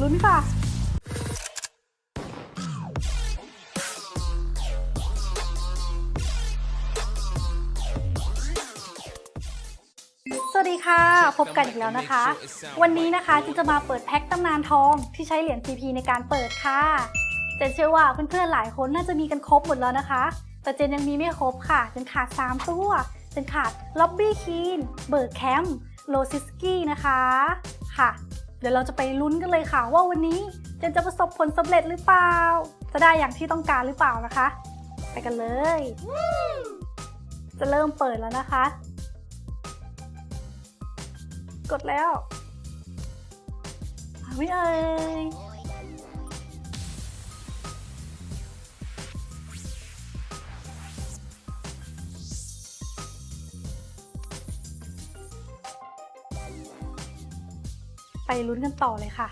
ลุ้นค่ะ สวัสดีค่ะ พบกันอีกแล้วนะคะ วันนี้นะคะจนจะมาเปิดแพ็คตำนานทองที่ใช้เหรียญ CP ในการเปิดค่ะ เจนเชื่อว่าเพื่อนๆหลายคนน่าจะมีกันครบหมดแล้วนะคะ แต่เจนยังมีไม่ครบค่ะเจนขาด 3 ตัว เจนขาดล็อบบี้คีนเบิร์กแคมโลซิสกี้นะคะค่ะ เดี๋ยวเราจะไปลุ้นกันเลยค่ะว่าวันนี้เจนจะประสบผลสำเร็จหรือเปล่า จะได้อย่างที่ต้องการหรือเปล่านะคะ ไปกันเลย จะเริ่มเปิดแล้วนะคะ กดแล้วไม่เอ่ย ไปลุ้นกันต่อเลยค่ะ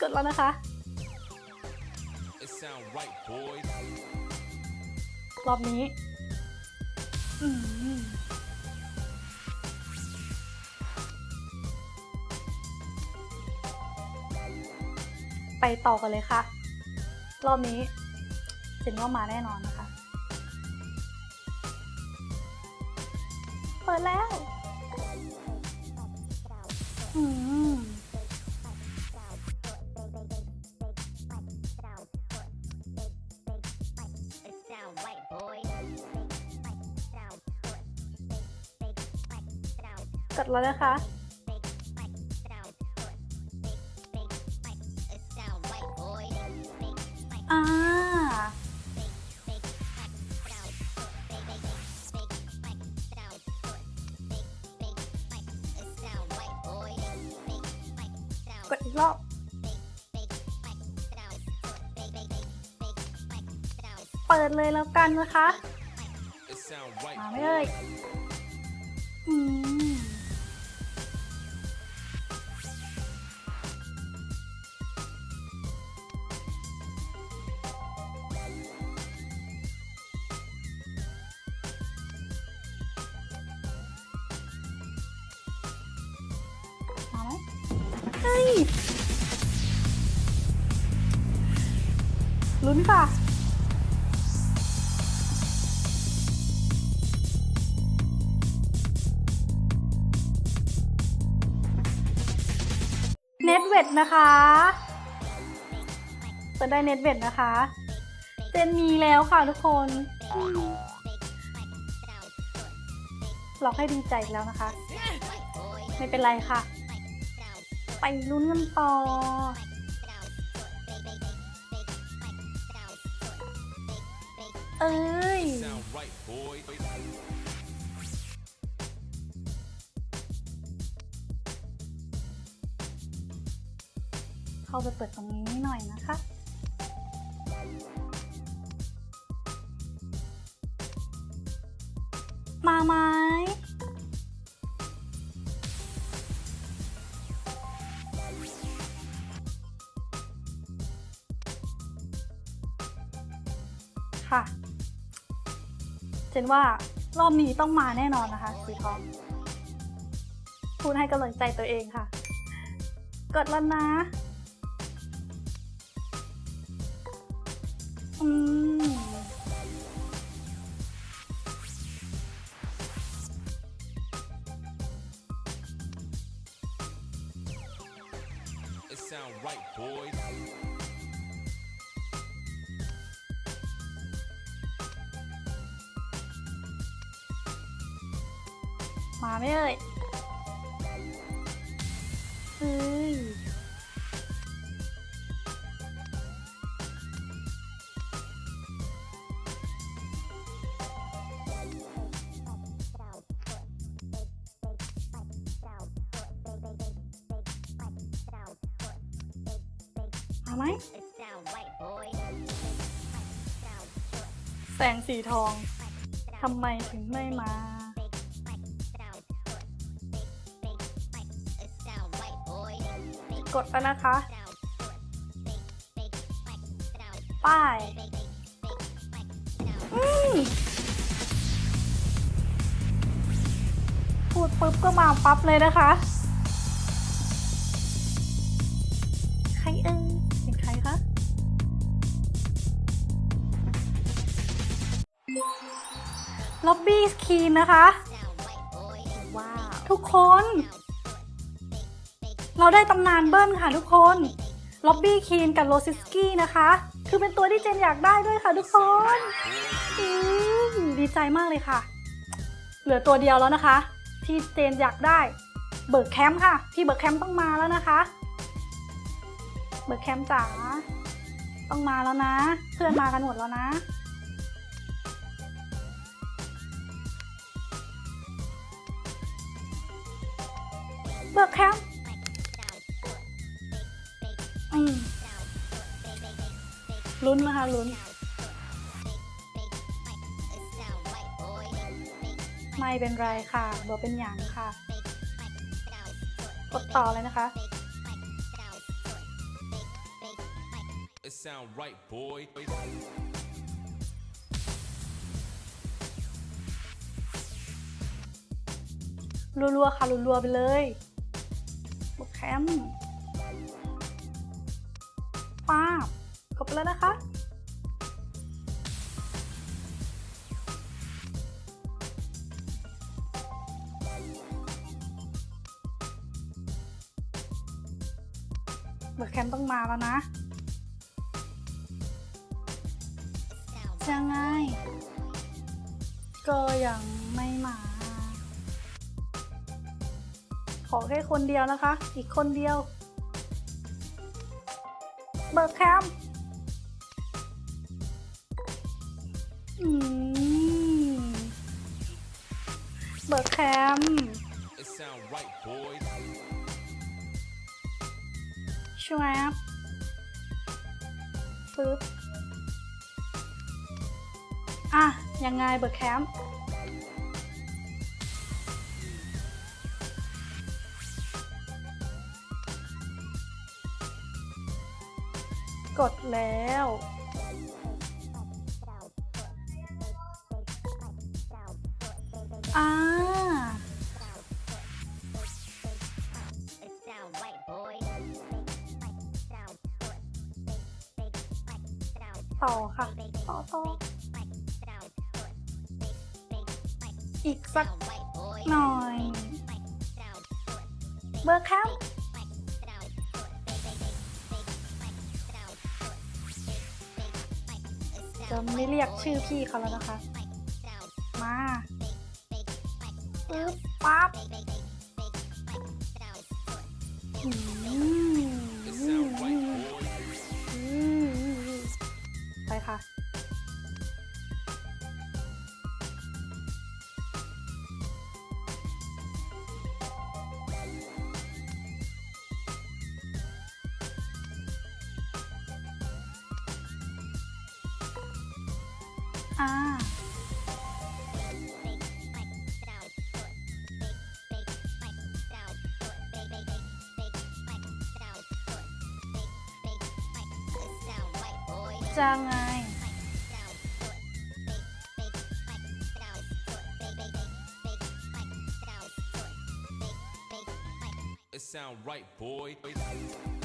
กดแล้วนะคะ It sound right, boys. รอบนี้อืมไปต่อกันเลยค่ะ รอบนี้เจนว่ามาแน่นอนนะคะ เปิดแล้ว อืกดแล้วนะคะ กดอีกรอบเปิดเลยแล้วกันนะคะ มาไม่เอ่ยอืมมาไหมเฮ้ย ลุ้นค่ะเน็ตเวดนะคะเปิดได้เน็ตเวดนะคะ เจนมีแล้วค่ะทุกคน หลอกให้ดีใจแล้วนะคะ ไม่เป็นไรค่ะ ไปลุ้นกันต่อ เอ้ย เข้าไปเปิดตรงนี้หน่อยนะคะมาไหมค่ะ เจนว่ารอบนี้ต้องมาแน่นอนนะคะ สีทอง พูดให้กำลังใจตัวเองค่ะ กดแล้วนะ มาไม่เอ่ยเฮ้ยมาไหมแสงสีทองทำไมถึงไม่มา กดแล้วนะคะ ป้ายพูดปุ๊บก็มาปั๊บเลยนะคะ ใครเอ่ยเป็นใครคะล็อบบี้สคีนนะคะ ว้าว ทุกคน เราได้ตำนานเบิ้ลค่ะทุกคนล็อบบี้คีนกับโรซิสกี้นะคะ คือเป็นตัวที่เจนอยากได้ด้วยค่ะทุกคนอืมดีใจมากเลยค่ะ เหลือตัวเดียวแล้วนะคะ ที่เจนอยากได้เบิร์กแคมป์ค่ะ พี่เบิร์กแคมป์ต้องมาแล้วนะคะ เบิร์กแคมป์จ๋าต้องมาแล้วนะ เพื่อนมากันหมดแล้วนะเบิร์กแคมป์อืม ลุ้นนะคะลุ้น Sound white boy. ไม่เป็นไรค่ะบอเป็นอย่างค่ะ กดต่อเลยนะคะ It sound right, boy. รัวๆค่ะรัวๆไปเลยบุกแคมป์ ป้าบกดไปแล้วนะคะ เบิร์กแคมต้องมาแล้วนะยังไง ก็ยังไม่มา ขอแค่คนเดียวนะคะ อีกคนเดียว sound right, boy. ชวบปึ๊บอะยังไงเบิร์กแคมป์ กดแล้ว อ่า ต่อค่ะ ต่อต่ออีกสักหน่อย เบิร์คมป์ จะไม่เรียกชื่อพี่เขาแล้วนะคะ มาปึ๊บปั๊บไปค่ะ อ่า Sound white boy. จะไง It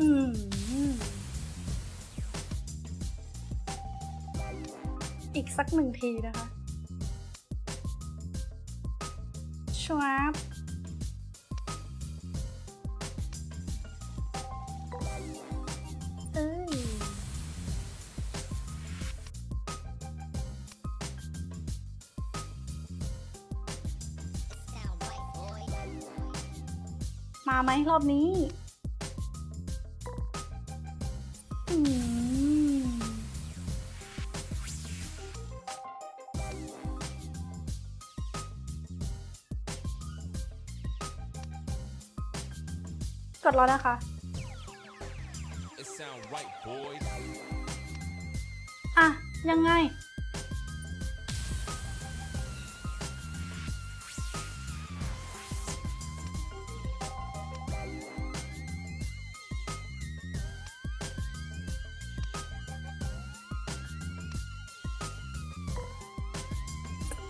อืมอีกสักหนึ่งทีนะคะชวบเอ้ยมาไหมรอบนี้ กดแล้วนะคะ It sound right, boy. อะ ยังไง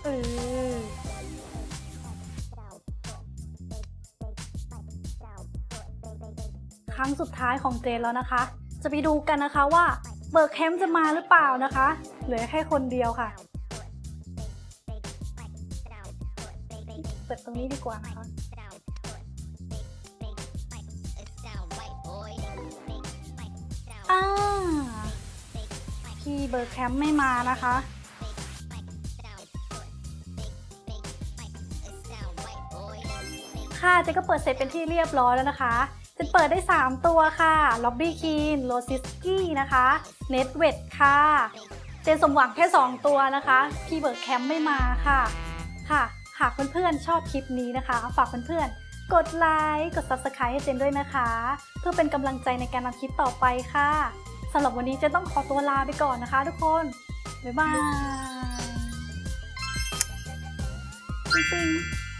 ออ รั้งสุดท้ายของเจนแล้วนะคะ จะไปดูกันนะคะว่าเบิร์กแคมป์จะมาหรือเปล่านะคะ เหลือแค่คนเดียวค่ะ เปิดตรงนี้ดีกว่านะคะอ่าพี่เบิร์กแคมป์ไม่มานะคะค่ะเจก็เปิดเสร็จเป็นที่เรียบร้อยแล้วนะคะ จนเปิดได้ 3 ตัวค่ะล็อบบี้คีนโรซิสกี้นะคะเน็ตเวดค่ะ เจนสมหวังแค่ 2 ตัวนะคะ พี่เบิร์กแคมป์ไม่มาค่ะ ค่ะ หากเพื่อนๆชอบคลิปนี้นะคะ ฝากเพื่อนๆ กดไลค์กด Subscribe ให้เจนด้วยนะคะ เพื่อเป็นกำลังใจในการทำคลิปต่อไปค่ะสำหรับวันนี้เจนต้องขอตัวลาไปก่อนนะคะ ทุกคน บ๊ายบายจริงๆ